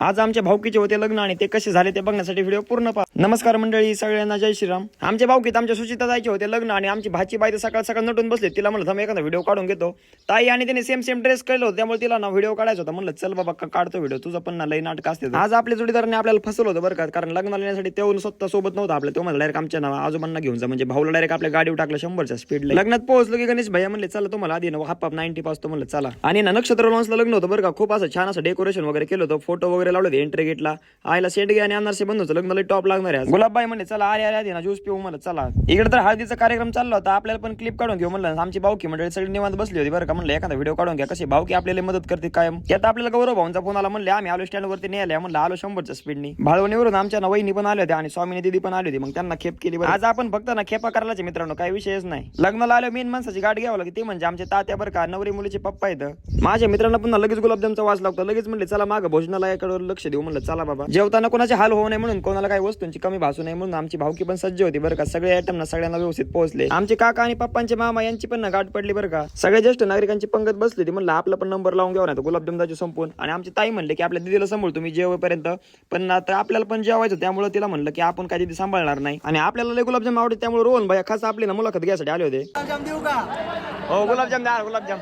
आज आमच्या भाऊकीचे होते लग्न आणि ते कसे झाले ते बघण्यासाठी व्हिडिओ पूर्ण पा नमस्कार मंडळी सगळ्यांना जय श्रीराम. आमच्या भाऊकीत आमच्या सुचिता जायचे होते लग्न आणि आमची भाची बाई तर सकाळ सकाळ नटून बसले. तिला म्हणलं थांब एखादा व्हिडिओ काढून घेतो. ताई आणि त्याने सेम सेम ड्रेस केलं होतं. त्यामुळे तिला ना व्हिडिओ काढायचा होता. म्हणलं चल बाबा का- काढतो व्हिडिओ? तुझं पण ना लई नाटक असते आज आपल्या जोडीदाराने आपल्याला फसवलं होतं बरं का. कारण लग्न येण्यासाठी तेव्हा स्वतः सोबत नव्हतं आपल्या तो मला डायरेक्ट आमच्या नाव आजोबांना घेऊन जा. म्हणजे भाऊला डायरेक्ट आपल्या गाडीवर टाकलं शंभरच्या स्पीडला लग्नात पोहोचलो की गणेश भैया म्हणले चला तुम्हाला आधी ना हाफ नाईन्टी पास तो म्हणलं चला. आणि ना नक्षत्र लॉन्सला लग्न होतं बरं का. खूप असं छान असं डेकोरेशन वगैरे केलं होतं. फोटो वगैरे लावले होते एंट्री गेटला आईला सेट घ्या आणि अनारसे बंद होतं. लग्नाला टॉप लागणार आहे गुलाबबाई म्हणले चला अरे अरे आधी ना ज्यूस पिऊ म्हणलं चला. इकडे तर हळदीचा कार्यक्रम चालला होता. आपल्याला पण क्लिप काढून घेऊ म्हणलं. आमची भाऊकी मंडळी सगळी निवांत बसली होती बरं का म्हणलं. एखादा व्हिडिओ काढून घ्या. कशी भाऊकी आपल्याला मदत करते कायम. त्यात आपल्याला गौरव भाऊंचा फोन आला म्हणले आम्ही आलो स्टँड वरती नाही आले म्हणलं आलो शंभरच्या स्पीडनी भाळवणीवरून आमच्या नवईनी वहिनी पण आल्या होत्या आणि स्वामीनी दिदी पण आली होती. मग त्यांना खेप केली आज आपण फक्त ना खेपा करायला मित्रांनो काही विषयच नाही. लग्नाला आलो मेन माणसाची गाठ घ्यावं लागते. ते म्हणजे आमचे तात्या बरं का नवरी मुलीचे पप्पा आहेत. माझ्या मित्रांना पुन्हा लगेच गुलाबजामचा वास लागतो. लगेच म्हणले चला मागं भोजनालयाकडे लक्ष देऊ म्हणलं चला बाबा. जेवताना कोणाचे हाल होऊ नये म्हणून कोणाला काही वस्तूंची कमी भासू नये म्हणून आमची भावकी पण सज्ज होती बरं का. सगळे आयटम ना सगळ्यांना व्यवस्थित पोहोचले. आमचे काका आणि पप्पांचे मामा यांची पण ना गाठ पडली बरं का. सगळ्या ज्येष्ठ नागरिकांची पंगत बसली होती म्हणलं आपला पण नंबर लावून घ्यावा नाही गुलाबजामदाची संपून. आणि आमची ताई म्हणले की आपल्या दिदीला सांभाळ तुम्ही जेवेपर्यंत. पण आता आपल्याला पण जेवायचं त्यामुळे तिला म्हणलं की आपण काय दिदी सांभाळणार नाही. आणि आपल्याला लय गुलाबजाम आवडते त्यामुळे रोहन भाई खास आपली ना मुलाखत घ्यायसाठी आले होते. गुलाबजाम देऊ का? हो गुलाबजाम द्या गुलाबजाम.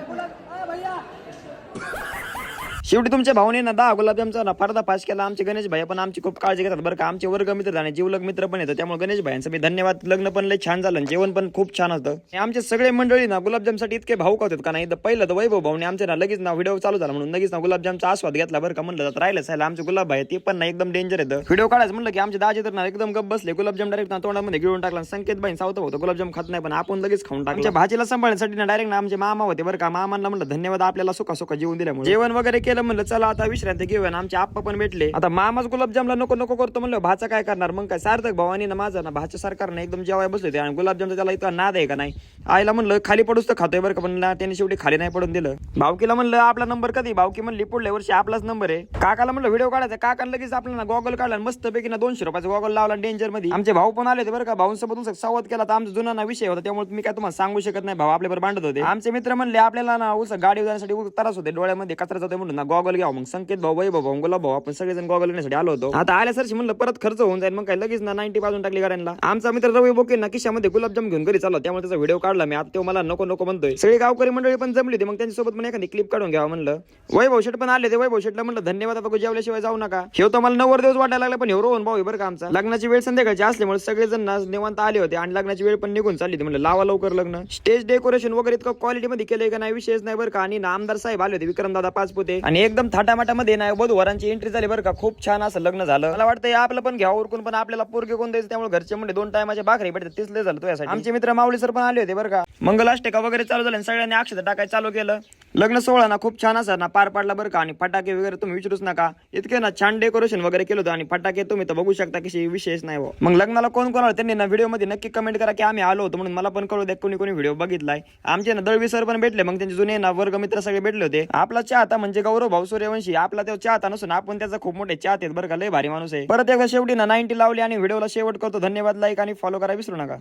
शेवटी तुमच्या भावने ना दहा गुलाबजामचा ना फारदा पास केला. आमचे गणेश भाई पण आमची खूप काळजी घेतात बरं का. आमचे वर्ग मित्र आणि जीवलग मित्र पण येतात. त्यामुळे गणेश भाईंचं मी धन्यवाद. लग्न पण लय छान झालं आणि जेवण पण खूप छान होतं. आमचे सगळे मंडळी ना गुलाबजामसाठी इतके भाऊक होतात का नाही? तर पहिलं तर वैभव भाऊने आमचे ना लगेच ना व्हिडिओ चालू झाला म्हणून लगेच ना गुलाबजामचा आस्वाद घेतला बरं का. म्हणलं तर राहिलं. सायला आमचे गुलाब भाई ते पण ना एकदम डेंजर येतं व्हिडिओ काढायचं म्हणलं की आमचे दाजे तर ना एकदम गप बसले. गुलाबजाम डायरेक्ट ना तोंडामध्ये गिळून टाकला संकेत भाई सावत होतं गुलाबजाम खात नाही पण आपण लगेच खाऊन टाकलं. आमच्या भाजीला सांभाळण्यासाठी ना डायरेक्ट ना आमचे मामा होते बरं का. मामांना म्हणलं धन्यवाद आपल्याला सुखा सुखा जेवून दिल्यामुळे. जेवण वगैरे केलं म्हणलं चला आता विश्रांती घेऊया ना आमचे आप्पा पण भेटले. आता मामाच गुलाबजामला नको नको करतो म्हणलं भाचा काय करणार? मग काय सार्थक भावानी ना माझा ना भाच्या सरकारने एकदम जेवाय बसले होते आणि गुलाबजामचा त्याला इतका नाद आहे का नाही? आईला म्हणलं खाली पडूच तर खातोय बरं का पण त्याने शेवटी खाली नाही पडून दिलं. भावकीला म्हणलं आपला नंबर कधी? भावकी म्हणली पुढल्या वर्षी आपलाच नंबर आहे. काकाला म्हणलं व्हिडिओ काढायचा काकाला लगेच आपल्याला गॉगल काढला मस्त पैकी ना दोनशे रुपयाचा गॉगल लावला डेंजरमध्ये. आमचे भाऊ पण आले होते बरं का भाऊंसोबत संवाद केला तर आमचा जुना ना विषय होता त्यामुळे मी काय तुम्हाला सांगू शकत नाही भाऊ आपल्यावर भांडत होते. आमचे मित्र म्हणले आपल्याला ना उस गाडी जाण्यासाठी त्रास होते डोळ्यामध्ये कचरा जातो म्हणून गॉगल घ्या मग संकेत भाऊ वैभव भाऊ गुलाब भाऊ आपण सगळेजण गॉगल घेण्यासाठी आलो होतो. आता आल्या सरशी म्हणलं परत खर्च होऊन जाईल. मग काय लगेच ना नाईन्टी पासून टाकली गाड्यांना. आमचा मित्र रवी बोके ना किशामध्ये गुलाबजाम घेऊन घरी चालला त्यामुळे त्याचा व्हिडिओ काढला मी. आता तो मला नको नको म्हणतोय. सगळी गावकरी मंडळी पण जमली होती. मग त्यांच्यासोबत पण एखादी क्लिप काढून घ्यावा म्हणलं. वैभव शेट पण आले ते वैभव शेटला म्हणलं धन्यवाद आता जेवल्याशिवाय जाऊ नका. हे तर मला नवर दिवस वाटायला लागला पण हे रोहन भाऊ बरं का आमचा. लग्नाची वेळ संध्याकाळची असल्यामुळे सगळेजण ना निवांत आले होते आणि लग्नाची वेळ पण निघून चालली होती. म्हणलं लावा लवकर लग्न. स्टेज डेकोरेशन वगैरे इतकं क्वालिटी मध्ये केलंय का नाही विशेष नाही बरं का. आणि ना आमदार साहेब आले होते विक्रम दादा पाचपुते. आणि एकदम थाटामाटामध्ये नाही वधूवरांची एंट्री झाली बरं का. खूप छान असं लग्न झालं. मला वाटतं आपलं पण घ्या उरकून पण आपल्याला पोरगे कोण द्यायचं? त्यामुळे घरचे म्हणजे दोन टायमाचे भाकरी भेटतात. तेच लय झालं तुझ्यासाठी. आमचे मित्र माऊली सर पण आले होते बरं का. मंगलाष्टका वगैरे चालू झाले सगळ्यांनी अक्षता टाकायला चालू केलं. लग्न सोहळा ना खूप छान असा ना पार पाडला बरं का. आणि फटाके वगैरे तुम्ही विचारूच नका. इतके ना छान डेकोरेशन वगैरे केलं होतं आणि फटाके तुम्ही तर बघू शकता की विशेष नाही हो. मग लग्नाला कोण कोण आलं त्यांनी ना व्हिडिओमध्ये नक्की कमेंट करा की आम्ही आलो होतो म्हणून मला पण कळू द्या कोणी कोणी व्हिडिओ बघितलाय. आमचे ना दळवी सर पण भेटले मग त्यांचे जुने ना वर्ग मित्र सगळे भेटले होते. आपला चाहता म्हणजे गौरव भाऊ सूर्यवंशी आपला तो चाहता नसून आपण त्याचा खूप मोठे चाहते आहेत बरं का लय भारी माणूस आहे. परत एकदा शेवटी ना नाईन्टी लावली आणि व्हिडिओला शेवट करतो. धन्यवाद लाईक आणि फॉलो करा विसरू नका.